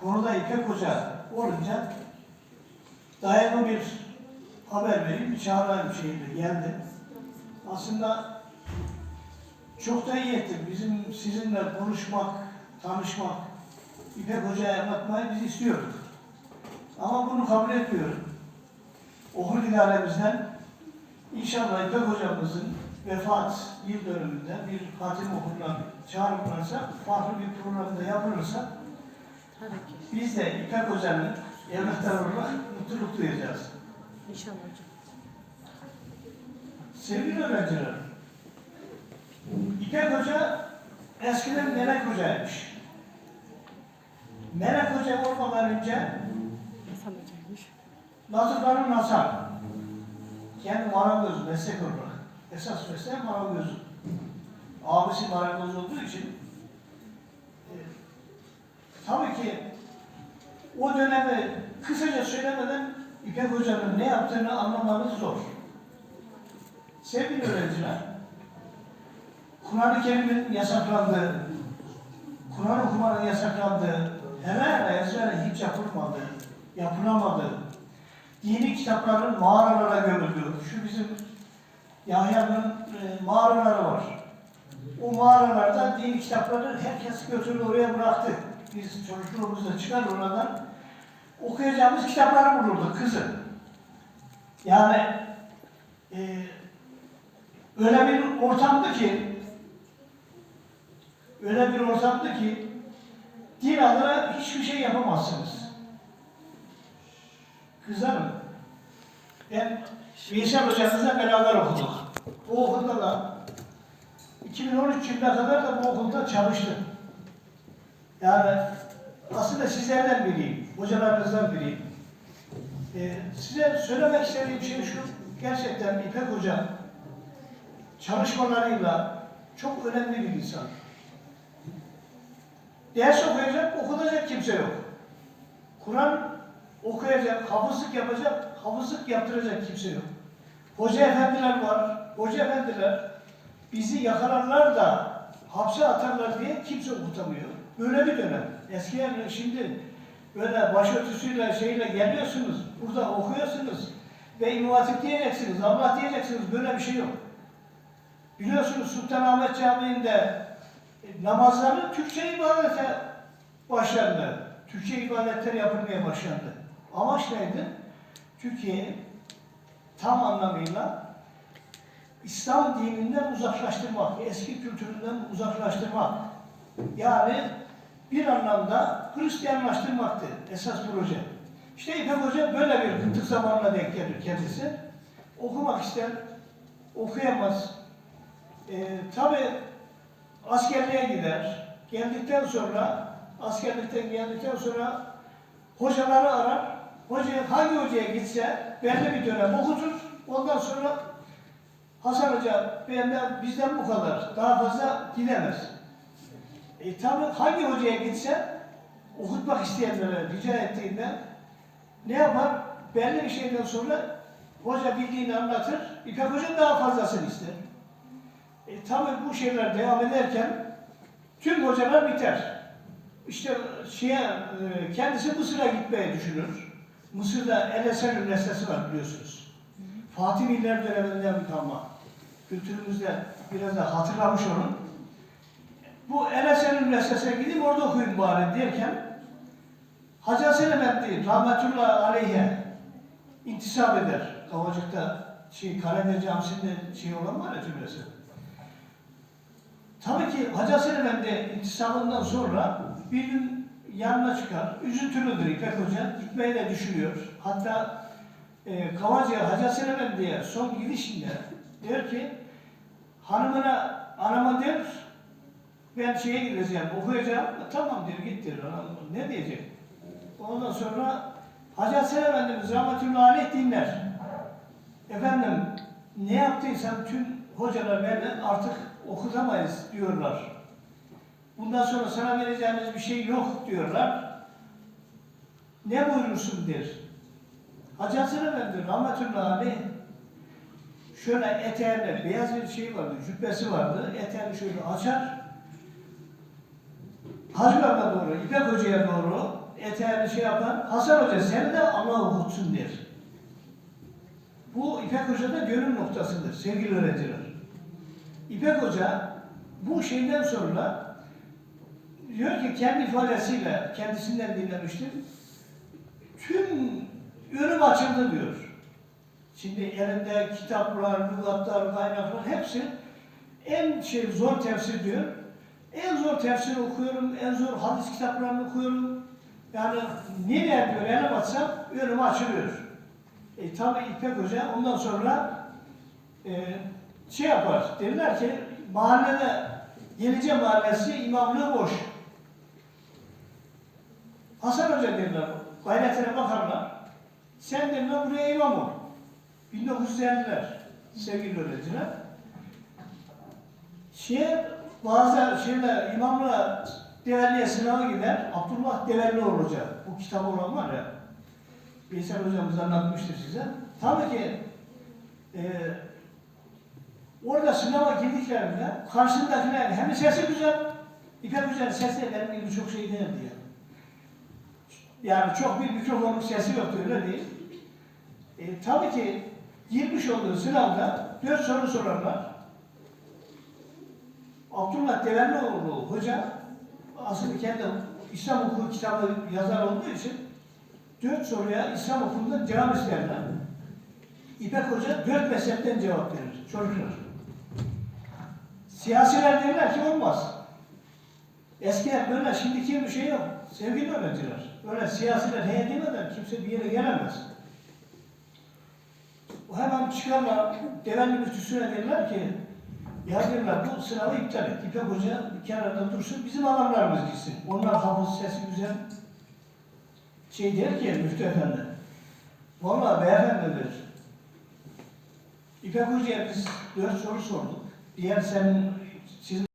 konuda İpek Hoca olunca dayanı bir haber vereyim, bir çağırayım şeyinde geldi. Aslında çok da iyi ettim. Bizim sizinle konuşmak, tanışmak, İpek Hoca'ya anlatmayı biz istiyorduk. Ama bunu kabul etmiyorum. Okul idaremizden inşallah İpek Hocamızın vefat yıl dönümünde bir hatim okuluna çağrılırsa, farklı bir programda yapılırsa. Biz de İpek Hoca'nın evlatları olarak mutluluk duyacağız. İnşallah hocam. Sevgili öğrenciler, İpek Hoca eskiden Melek Hoca'ymış. Melek Hoca olmadan önce Hasan hocaymış. Latıfların Hasan. Kendi marangoz meslek olarak. Esas mesleği marangoz. Abisi marangoz olduğu için tabii ki o dönemi kısaca söylemeden İpek Hoca'nın ne yaptığını anlamanız zor. Sevgili öğrenciler, Kur'an-ı Kerim'in yasaklandığı, Kur'an okumanın yasaklandığı, hemen ezbere hiç yapılmadı, yapılamadı. Dini kitapların mağaralara gömüldü. Şu bizim Yahya'nın e, mağaraları var. O mağaralarda dini kitapları herkes götürdü oraya bıraktı. Biz çocukluğumuzda çıkar oradan okuyacağımız kitapları bulurdu kızı. Yani e, öyle bir ortamdı ki öyle bir ortamdı ki din adına hiçbir şey yapamazsınız. Kızlarım, ben Veysel hocamızla beraber okuduk. Bu okulda da 2013 yılına kadar da bu okulda çalıştım. Yani aslında sizlerden biriyim, hocalarınızdan biriyim. Ee, size söylemek istediğim şey şu, gerçekten İpek Hoca çalışmalarıyla çok önemli bir insan. Ders okuyacak, okutacak kimse yok. Kur'an okuyacak, hafızlık yapacak, hafızlık yaptıracak kimse yok. Hoca efendiler var, hoca efendiler bizi yakalarlar da hapse atarlar diye kimse okutamıyor. Böyle bir dönem. Eskiden şimdi böyle başörtüsüyle şeyle geliyorsunuz, burada okuyorsunuz ve İmam Hatip diyeceksiniz, Allah diyeceksiniz, böyle bir şey yok. Biliyorsunuz Sultanahmet Camii'nde e, namazları Türkçe ibadete başlandı. Türkçe ibadetler yapılmaya başlandı. Amaç neydi? Türkiye'yi tam anlamıyla İslam dininden uzaklaştırmak, eski kültüründen uzaklaştırmak. Yani bir anlamda Hristiyanlaştırmaktı esas proje. İşte İpek Hoca böyle bir kıtlık zamanına denk gelir kendisi. Okumak ister, okuyamaz. Ee, Tabi askerliğe gider. Geldikten sonra, askerlikten geldikten sonra hocaları arar. Hoca hangi hocaya gitse belli bir dönem okutur. Ondan sonra Hasan Hoca benden, bizden bu kadar. Daha fazla gidemez. E tabi hangi hocaya gitse okutmak isteyenlere rica ettiğinde ne yapar? Belli bir şeyden sonra hoca bildiğini anlatır. İpek Hoca daha fazlasını ister. E, tabii bu şeyler devam ederken tüm hocalar biter. İşte şeye, e, kendisi Mısır'a gitmeyi düşünür. Mısır'da El Eser Üniversitesi var biliyorsunuz. Fatih Miller döneminden bir kalma. Kültürümüzde biraz da hatırlamış onun. Bu El Eser Üniversitesi'ne gidip orada okuyun bari derken Hacı Hasan Efendi rahmetullahi aleyhe intisap eder. Kavacık'ta şey, Karadenizce Camisi'nde şey olan var ya cümlesi. Tabii ki Hacı Hasan Efendi intisamından sonra bir gün yanına çıkar. Üzüntülüdür İpek Hoca. Gitmeyi de düşünüyor. Hatta e, Kavacı'ya Hacı Hasan Efendi'ye son gidişinde der ki hanımına anama der ben şeye gideceğim, okuyacağım. Tamam diyor, git diyor. Ne diyecek? Ondan sonra Hacı Hasan Efendimiz rahmetullahi aleyh dinler. Efendim ne yaptıysam tüm hocalar benden artık okutamayız diyorlar. Bundan sonra sana vereceğimiz bir şey yok diyorlar. Ne buyurursun der. Hacı Hasan Efendi rahmetullahi aleyh şöyle eteğinde beyaz bir şey vardı, cübbesi vardı. Eteğini şöyle açar. Hacı Baba doğru, İpek Hoca'ya doğru eteğini şey yapan Hasan Hoca seni de Allah okutsun der. Bu İpek Hoca'da gönül noktasıdır sevgili öğrenciler. İpek Hoca bu şeyden sonra diyor ki kendi ifadesiyle kendisinden dinlemiştim. Tüm önüm açıldı diyor. Şimdi elinde kitaplar, lügatlar, kaynaklar hepsi en şey zor tefsir diyor. En zor tefsir okuyorum, en zor hadis kitaplarını okuyorum. Yani nereye diyor elime atsam önüme açılıyor. E, tabi İpek Hoca ondan sonra e, şey yapar. Derler ki mahallede Yenice Mahallesi imamlığı boş. Hasan Hoca derler. Gayretine bakarlar. Sen derler buraya imam ol. 1950'ler sevgili öğrenciler. Şey, bazı şeyler imamla Develli'ye sınava gider. Abdullah Devellioğlu Hoca. Bu kitabı olan var ya. Veysel hocamız anlatmıştır size. Tabii ki e, orada sınava girdiklerinde karşındakiler hem sesi güzel, İpek Hoca'nın sesi de benim gibi çok şey değildi ya. Yani çok bir mikrofonun sesi yoktu öyle değil. E, tabii ki girmiş olduğu sınavda dört soru sorarlar. Abdullah Devellioğlu hoca aslında kendi İslam hukuku kitabı yazar olduğu için dört soruya İslam hukukundan cevap isterler. İpek Hoca dört mezhepten cevap verir çocuklar. Siyasiler derler ki olmaz. Eskiden böyle şimdiki yok. Sevgili öğrenciler. Öyle siyasiler he demeden kimse bir yere gelemez. O hemen çıkarlar, devenli müftüsüne derler ki ya diyorlar bu sınavı iptal et. İpek Hoca bir kenarda dursun, bizim adamlarımız gitsin. Onlar hafız sesi güzel. Şey der ki müftü efendi, vallahi beyefendidir. İpek Hoca'ya biz dört soru sorduk. Diğer senin, sizin